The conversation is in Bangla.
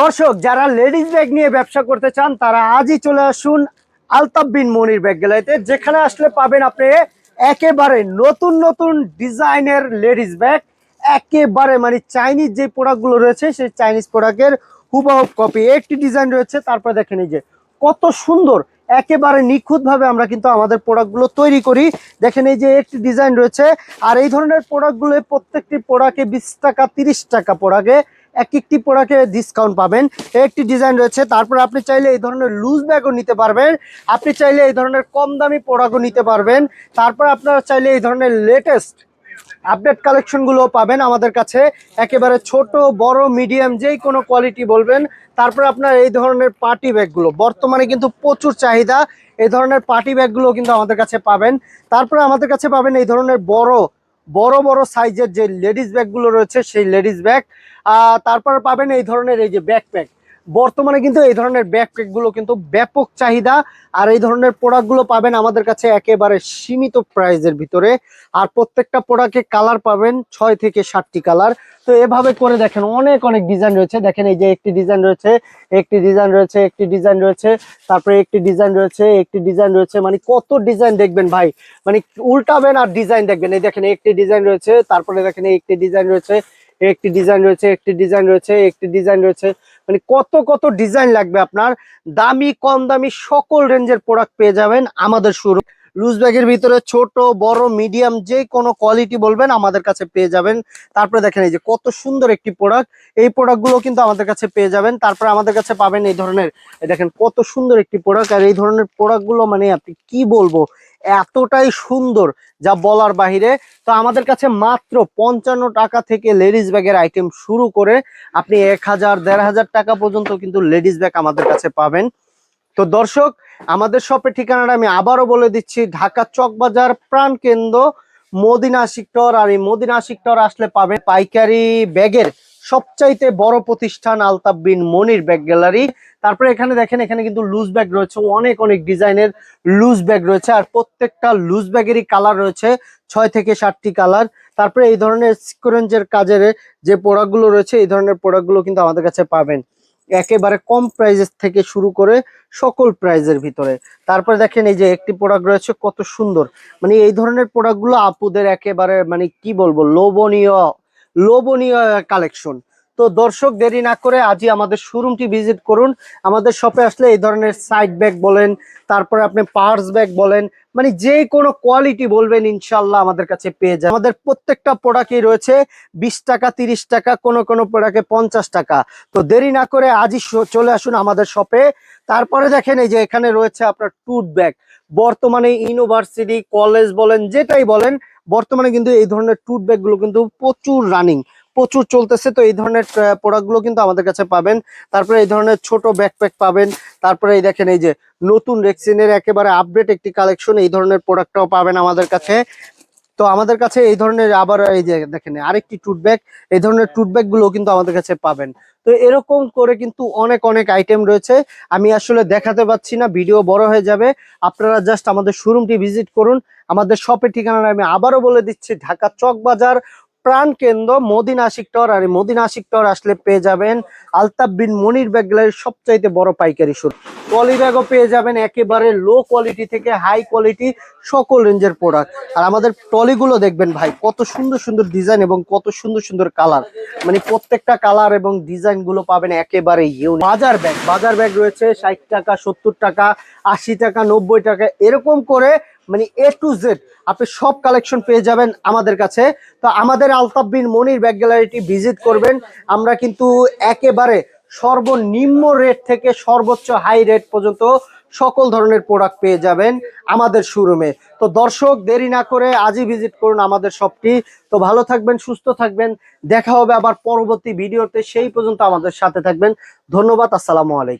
দর্শক, যারা লেডিস ব্যাগ নিয়ে ব্যবসা করতে চান, তারা আজই চলে আসুন আলতাব বিন মনির ব্যাগ গ্যালারিতে। যেখানে আসলে পাবেন আপনি একেবারে নতুন নতুন ডিজাইনের লেডিস ব্যাগ, একেবারে মানে চাইনিজ যে প্রোডাক্টগুলো রয়েছে, সেই চাইনিজ প্রোডাক্টের হুবহুব কপি। একটি ডিজাইন রয়েছে, তারপরে দেখেন এই যে, কত সুন্দর, একেবারে নিখুঁতভাবে আমরা কিন্তু আমাদের প্রোডাক্টগুলো তৈরি করি। দেখেন এই যে একটি ডিজাইন রয়েছে, আর এই ধরনের প্রোডাক্টগুলো প্রত্যেকটি প্রোডাক্টে বিশ টাকা, তিরিশ টাকা প্রোডাক্টে এক একটি প্রোডাক্টে ডিসকাউন্ট পাবেন। একটি ডিজাইন রয়েছে, তারপর আপনি চাইলে এই ধরনের লুজ ব্যাগও নিতে পারবেন। আপনি চাইলে এই ধরনের কম দামি প্রোডাক্টও নিতে পারবেন। তারপর আপনারা চাইলে এই ধরনের লেটেস্ট আপডেট কালেকশনগুলো পাবেন আমাদের কাছে। একেবারে ছোট, বড় মিডিয়াম যেই কোনো কোয়ালিটি বলবেন। তারপর আপনার এই ধরনের পার্টি ব্যাগগুলো বর্তমানে কিন্তু প্রচুর চাহিদা। এই ধরনের পার্টি ব্যাগগুলো কিন্তু আমাদের কাছে পাবেন। তারপরে আমাদের কাছে পাবেন এই ধরনের বড় বড় বড় সাইজের যে লেডিস ব্যাগগুলো রয়েছে, সেই লেডিস ব্যাগ তারপর পাবেন এই ধরনের এই যে ব্যাকপ্যাক বর্তমানে কিন্তু এই ধরনের ব্যাকপ্যাকগুলো কিন্তু ব্যাপক চাহিদা আর এই ধরনের প্রোডাক্টগুলো পাবেন আমাদের কাছে একেবারে সীমিত প্রাইজের ভিতরে। আর প্রত্যেকটা প্রোডাক্টে কালার পাবেন ছয় থেকে সাতটি কালার তো এভাবে করে দেখেন অনেক অনেক ডিজাইন রয়েছে। দেখেন এই যে একটি ডিজাইন রয়েছে, একটি ডিজাইন রয়েছে, একটি ডিজাইন রয়েছে, তারপরে একটি ডিজাইন রয়েছে, একটি ডিজাইন রয়েছে। মানে কত ডিজাইন দেখবেন ভাই? মানে উল্টাবেন আর ডিজাইন দেখবেন। এই দেখেন একটি ডিজাইন রয়েছে, তারপরে দেখেন একটি ডিজাইন রয়েছে। একটি ডিজাইন রয়েছে, একটি ডিজাইন রয়েছে, একটি ডিজাইন রয়েছে। মানে কত কত ডিজাইন লাগবে আপনার? দামি, কম দামি সকল রেঞ্জের প্রোডাক্ট পেয়ে যাবেন আমাদের শুরু লুজ ব্যাগের ভিতরে ছোট, বড় মিডিয়াম যে কোনো কোয়ালিটি বলবেন আমাদের কাছে পেয়ে যাবেন। তারপরে দেখেন এই যে কত সুন্দর একটি প্রোডাক্ট এই প্রোডাক্টগুলো কিন্তু আমাদের কাছে পেয়ে যাবেন। তারপরে আমাদের কাছে পাবেন এই ধরনের দেখেন কত সুন্দর একটি প্রোডাক্ট আর এই ধরনের প্রোডাক্টগুলো মানে আপনি কি বলব? এতটাই সুন্দর যা বলার বাহিরে। তো আমাদের কাছে মাত্র পঞ্চান্ন টাকা থেকে লেডিস ব্যাগের আইটেম শুরু করে আপনি এক হাজার, দেড় হাজার টাকা পর্যন্ত কিন্তু লেডিস ব্যাগ আমাদের কাছে পাবেন। তো দর্শক, আমাদের শপের ঠিকানাটা আমি আবারও বলে দিচ্ছি, ঢাকা চকবাজার প্রাণ কেন্দ্র, মদিনা শিকটর আর এই মদিনা শিকটর আসলে পাবে পাইকারি ব্যাগের সবচাইতে বড় প্রতিষ্ঠান আলতাব বিন মনির ব্যাগ গ্যালারি। তারপরে এখানে দেখেন, এখানে কিন্তু লুজ ব্যাগ রয়েছে, অনেক অনেক ডিজাইনের লুজ ব্যাগ রয়েছে। আর প্রত্যেকটা লুজ ব্যাগেরই কালার রয়েছে, ছয় থেকে সাতটি কালার তারপরে এই ধরনের সিকোরেঞ্জের কাজের যে প্রোডাক্টগুলো রয়েছে, এই ধরনের প্রোডাক্টগুলো কিন্তু আমাদের কাছে পাবেন। একেবারে কম প্রাইজের থেকে শুরু করে সকল প্রাইজের ভিতরে। তারপর দেখেন এই যে একটি প্রোডাক্ট রয়েছে, কত সুন্দর। মানে এই ধরনের প্রোডাক্টগুলো আপুদের একেবারে মানে কি বলব, লোভনীয় লোভনীয় কালেকশন তো দর্শক, দেরি না করে আজই আমাদের শোরুমটি ভিজিট করুন। আমাদের শপে আসলে এই ধরনের সাইড ব্যাগ বলেন, তারপরে আপনি পার্স ব্যাগ বলেন মানে যে কোনো কোয়ালিটি বলবেন ইনশাল্লাহ আমাদের কাছে পেয়ে যায় আমাদের প্রত্যেকটা প্রোডাক্টই রয়েছে বিশ টাকা, তিরিশ টাকা, কোনো কোনো প্রোডাক্টে পঞ্চাশ টাকা। তো দেরি না করে আজই চলে আসুন আমাদের শপে তারপরে দেখেন এই যে এখানে রয়েছে আপনার টুথ ব্যাগ বর্তমানে ইউনিভার্সিটি কলেজ বলেন, যেটাই বলেন, বর্তমানে কিন্তু এই ধরনের টুথ ব্যাগগুলো কিন্তু প্রচুর রানিং প্রচুর চলতেছে, তো এই ধরনের প্রোডাক্টগুলো কিন্তু আমাদের কাছে পাবেন। তারপরে এই ধরনের ছোট ব্যাকপ্যাক পাবেন। তারপরে এই দেখেন এই যে নতুন রেক্সিনের একেবারে আপডেট একটি কালেকশন এই ধরনের প্রোডাক্টটাও পাবেন আমাদের কাছে। তো আমাদের কাছে এই ধরনের আবার এই যে দেখেন, আরেকটি টুথ ব্যাগ এই ধরনের টুথ ব্যাগগুলো কিন্তু আমাদের কাছে পাবেন। তো এরকম করে কিন্তু অনেক অনেক আইটেম রয়েছে। আমি আসলে দেখাতে পাচ্ছি না, ভিডিও বড় হয়ে যাবে। আপনারা জাস্ট আমাদের শোরুমটি ভিজিট করুন। আমাদের শপের ঠিকানাটা আমি আবারও বলে দিচ্ছি, ঢাকা চক বাজার প্রাণ কেন্দ্র মদিনা আশিক টাওয়ার আর আশিক টাওয়ার আসলে পেয়ে যাবেন আলতাফ বিন মনির ব্যাগ সবচাইতে বড় পাইকারি শুরু ট্রলি ব্যাগও পেয়ে যাবেন একেবারে লো কোয়ালিটি থেকে হাই কোয়ালিটি সকল রেঞ্জের প্রোডাক্ট আর আমাদের ট্রলিগুলো দেখবেন ভাই, কত সুন্দর সুন্দর ডিজাইন এবং কত সুন্দর সুন্দর কালার মানে প্রত্যেকটা কালার এবং ডিজাইনগুলো পাবেন একেবারে ইউনিক বাজার ব্যাগ বাজার ব্যাগ রয়েছে ষাট টাকা, সত্তর টাকা, আশি টাকা, নব্বই টাকা, এরকম করে মানে এ টু জেড আপনি সব কালেকশন পেয়ে যাবেন আমাদের কাছে। তো আমাদের আলতাব বিন মনির ব্যাগ গ্যালারিটি ভিজিট করবেন। আমরা কিন্তু একেবারে সর্বনিম্ন রেট থেকে সর্বোচ্চ হাই রেট পর্যন্ত সকল ধরনের প্রোডাক্ট পেয়ে যাবেন আমাদের শোরুমে তো দর্শক, দেরি না করে আজই ভিজিট করুন আমাদের শপটি তো ভালো থাকবেন, সুস্থ থাকবেন। দেখা হবে আবার পরবর্তী ভিডিওতে সেই পর্যন্ত আমাদের সাথে থাকবেন। ধন্যবাদ, আসসালামু আলাইকুম।